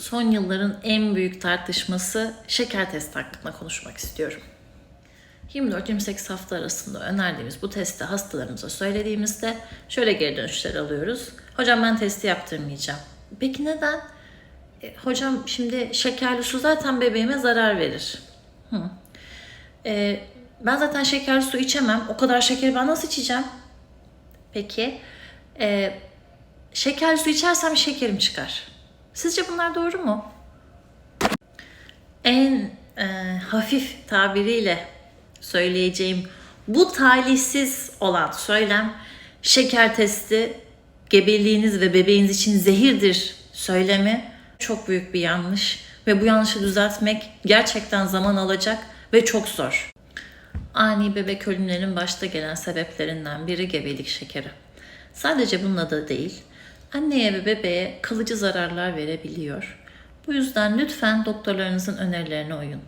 son yılların en büyük tartışması şeker testi hakkında konuşmak istiyorum. 24-28 hafta arasında önerdiğimiz bu testi hastalarımıza söylediğimizde şöyle geri dönüşler alıyoruz. Hocam ben testi yaptırmayacağım. Peki neden? E, hocam şimdi şekerli su zaten bebeğime zarar verir. Hı. E, ben zaten şekerli su içemem. O kadar şekeri ben nasıl içeceğim? Peki e, şekerli su içersem şekerim çıkar. Sizce bunlar doğru mu? En e, hafif tabiriyle söyleyeceğim bu talihsiz olan söylem şeker testi gebeliğiniz ve bebeğiniz için zehirdir söylemi çok büyük bir yanlış ve bu yanlışı düzeltmek gerçekten zaman alacak ve çok zor. Ani bebek ölümlerinin başta gelen sebeplerinden biri gebelik şekeri. Sadece bununla da değil, anneye ve bebeğe kalıcı zararlar verebiliyor. Bu yüzden lütfen doktorlarınızın önerilerine uyun.